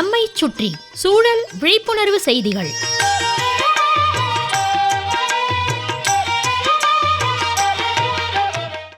நம்மை சுற்றி சூழல் விழிப்புணர்வு செய்திகள்.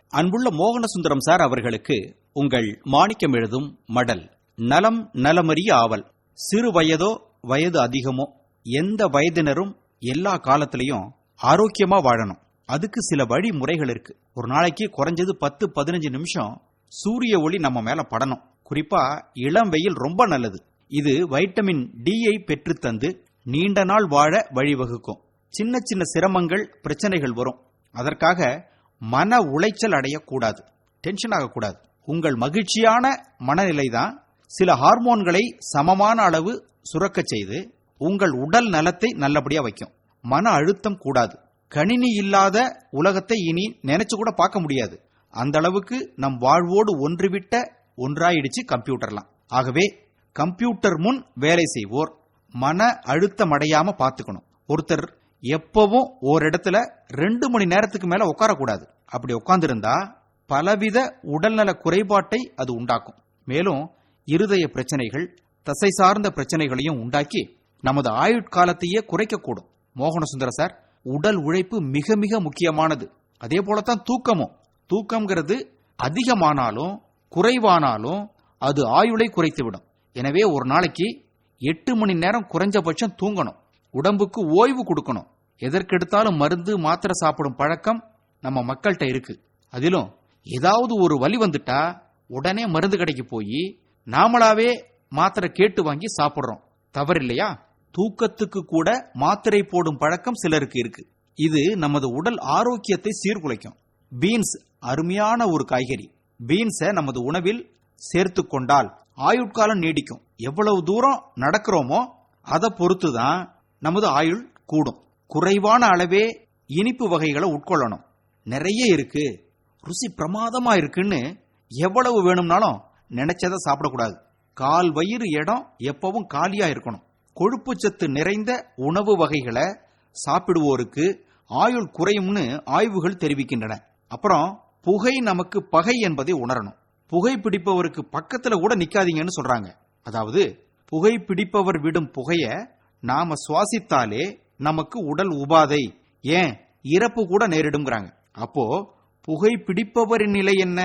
அன்புள்ள மோகனசுந்தரம் சார் அவர்களுக்கு உங்கள் மாணிக்கம் எழுதும் மடல் நலம் நலமறிய ஆவல். சிறு வயதோ வயது அதிகமோ எந்த வயதினரும் எல்லா காலத்திலையும் ஆரோக்கியமா வாழணும். அதுக்கு சில வழிமுறைகள் இருக்கு. ஒரு நாளைக்கு குறைஞ்சது பத்து பதினஞ்சு நிமிஷம் சூரிய ஒளி நம்ம மேல படணும். குறிப்பா இளம் வெயில் ரொம்ப நல்லது. இது வைட்டமின் டியை பெற்றுத்தந்து நீண்ட நாள் வாழ வழிவகுக்கும். சின்ன சின்ன சிரமங்கள் பிரச்சனைகள் வரும். அதற்காக மன உளைச்சல் அடையக்கூடாது. டென்ஷன் ஆகக்கூடாது. உங்கள் மகிழ்ச்சியான மனநிலை தான் சில ஹார்மோன்களை சமமான அளவு சுரக்கச் செய்து உங்கள் உடல் நலத்தை நல்லபடியா வைக்கும். மன அழுத்தம் கூடாது. கணினி இல்லாத உலகத்தை இனி நினைச்சு கூட பார்க்க முடியாது. அந்த அளவுக்கு நம் வாழ்வோடு ஒன்றுவிட்ட ஒன்றாயிடுச்சு கம்ப்யூட்டர்லாம். ஆகவே கம்ப்யூட்டர் முன் வேலை செய்வோர் மன அழுத்தம் அடையாம பார்த்துக்கணும். ஒருத்தர் எப்பவும் ஓரிடத்துல ரெண்டு மணி நேரத்துக்கு மேல உட்காரக்கூடாது அப்படி உட்கார்ந்திருந்தா பலவித உடல்நல குறைபாட்டை அது உண்டாக்கும். மேலும் இருதய பிரச்சனைகள் தசை சார்ந்த பிரச்சனைகளையும் உண்டாக்கி நமது ஆயுட்காலத்தையே குறைக்கக்கூடும். மோகனசுந்தர சார் உடல் உழைப்பு மிக மிக முக்கியமானது. அதே போலத்தான் தூக்கமும். தூக்கம்ங்கிறது அதிகமானாலும் குறைவானாலும் அது ஆயுளை குறைத்துவிடும். எனவே ஒரு நாளைக்கு எட்டு மணி நேரம் குறைஞ்சபட்சம் தூங்கணும். உடம்புக்கு ஓய்வு கொடுக்கணும். எதற்கெடுத்தாலும் மருந்து மாத்திரை சாப்பிடும் பழக்கம் நம்ம மக்கள்கிட்ட இருக்கு. அதிலும் ஏதாவது ஒரு வலி வந்துட்டா உடனே மருந்து கடைக்கு போய் நாமளாவே மாத்திரை கேட்டு வாங்கி சாப்பிடுறோம். தவறில்லையா? தூக்கத்துக்கு கூட மாத்திரை போடும் பழக்கம் சிலருக்கு இருக்கு. இது நமது உடல் ஆரோக்கியத்தை சீர்குலைக்கும். பீன்ஸ் அருமையான ஒரு காய்கறி. பீன்ஸை நமது உணவில் சேர்த்து கொண்டால் ஆயுட்காலம் நீடிக்கும். எவ்வளவு தூரம் நடக்கிறோமோ அதை பொறுத்து தான் நமது ஆயுள் கூடும். குறைவான அளவே இனிப்பு வகைகளை உட்கொள்ளணும். நிறைய இருக்கு. ருசி பிரமாதமா இருக்குன்னு எவ்வளவு வேணும்னாலும் நினைச்சதை சாப்பிடக்கூடாது. கால் வயிறு இடம் எப்பவும் காலியா இருக்கணும். கொழுப்புச்சத்து நிறைந்த உணவு வகைகளை சாப்பிடுவோருக்கு ஆயுள் குறையும்னு ஆய்வுகள் தெரிவிக்கின்றன. அப்புறம் புகை நமக்கு பகை என்பதை உணரணும். புகை பிடிப்பவருக்கு பக்கத்துல கூட நிக்காதீங்கன்னு சொல்றாங்க. அதாவது புகை பிடிப்பவர் விடும் புகைய நாம சுவாசித்தாலே நமக்கு உடல் உபாதை ஏன்? இறப்பு கூட நேரிடுங்கிறாங்க அப்போ புகை பிடிப்பவரின் நிலை என்ன?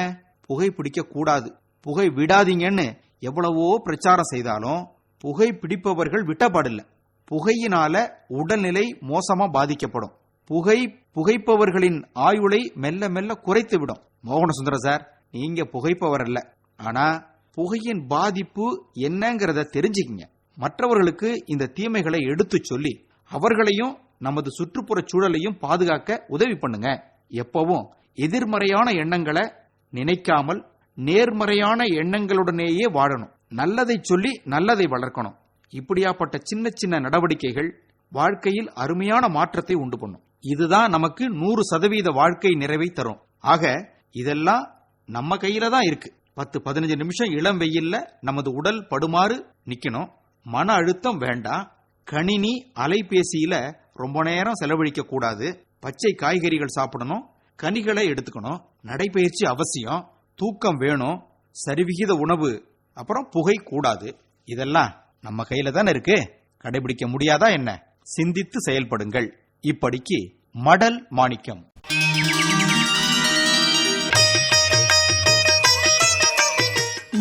புகை பிடிக்க கூடாது. புகை விடாதீங்கன்னு எவ்வளவோ பிரச்சாரம் செய்தாலும் புகை பிடிப்பவர்கள் விட்டப்பாடில்ல புகையினால உடல்நிலை மோசமா பாதிக்கப்படும். புகை புகைப்பவர்களின் ஆயுளை மெல்ல மெல்ல குறைத்து விடும் மோகன சுந்தர சார் நீங்க புகைப்பவர் அல்ல. ஆனா புகையின் பாதிப்பு என்னங்கிறத தெரிஞ்சுக்கிங்க. மற்றவர்களுக்கு இந்த தீமைகளை எடுத்துச் சொல்லி அவர்களையும் நமது சுற்றுப்புற சூழலையும் பாதுகாக்க உதவி பண்ணுங்க. எப்பவும் எதிர்மறையான எண்ணங்களை நினைக்காமல் நேர்மறையான எண்ணங்களுடனேயே வாழணும். நல்லதை சொல்லி நல்லதை வளர்க்கணும். இப்படியாப்பட்ட சின்ன சின்ன நடவடிக்கைகள் வாழ்க்கையில் அருமையான மாற்றத்தை உண்டு பண்ணும். இதுதான் நமக்கு நூறு சதவீத வாழ்க்கை நிறைவை தரும். ஆக இதெல்லாம் நம்ம கையில தான் இருக்கு. பத்து பதினஞ்சு நிமிஷம் இளம் வெயில்ல நமது உடல் படுமாறு நிக்கணும். மன அழுத்தம் வேண்டாம். கணினி அலைபேசியில ரொம்ப நேரம் செலவழிக்க கூடாது. பச்சை காய்கறிகள் சாப்பிடணும். கனிகளை எடுத்துக்கணும். நடைபயிற்சி அவசியம். தூக்கம் வேணும். சரிவிகித உணவு. அப்புறம் புகை கூடாது. இதெல்லாம் நம்ம கையில தானே இருக்கு. கடைபிடிக்க முடியாதா என்ன? சிந்தித்து செயல்படுங்கள். இப்படிக்கு மடல் மாணிக்கம்.